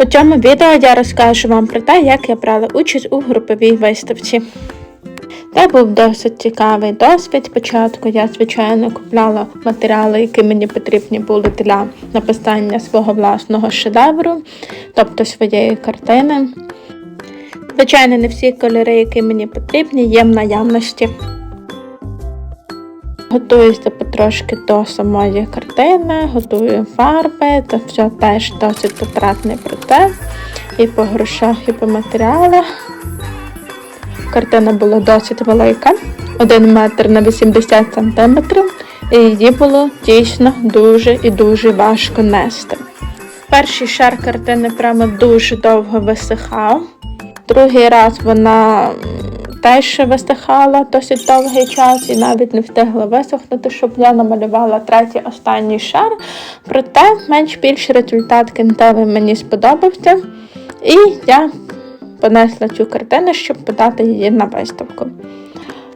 У цьому відео я розкажу вам про те, як я брала участь у груповій виставці. Це був досить цікавий досвід. Спочатку я, звичайно, купляла матеріали, які мені потрібні були для написання свого власного шедевру, тобто своєї картини. Звичайно, не всі кольори, які мені потрібні, є в наявності. Готуюся потрошки до самої картини, готую фарби, це все теж досить затратний процес. І по грошах, і по матеріалах. Картина була досить велика, 1 метр на 80 сантиметрів, і її було дійсно дуже і дуже важко нести. Перший шар картини прямо дуже довго висихав. Другий раз вона теж висихала досить довгий час і навіть не встигла висохнути, щоб я намалювала третій останній шар. Проте менш-більш результат кінцевий мені сподобався. І я понесла цю картину, щоб подати її на виставку.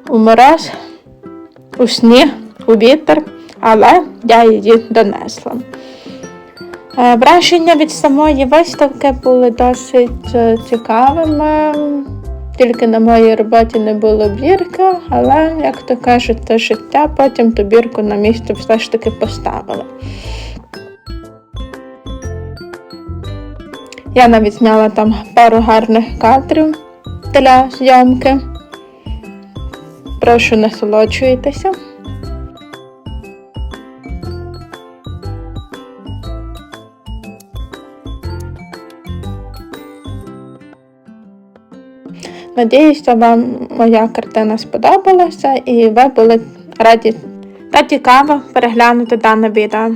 У мороз, у сніг, у вітер, але я її донесла. Е, Враження від самої виставки були досить е, цікавими. Тільки на моїй роботі не було бірки, але, як то кажуть, це життя, потім ту бірку на місце все ж таки поставили. Я навіть зняла там пару гарних кадрів для зйомки. Прошу насолоджуйтеся. Надіюся, вам моя картина сподобалася і ви були раді та цікаво переглянути дане відео.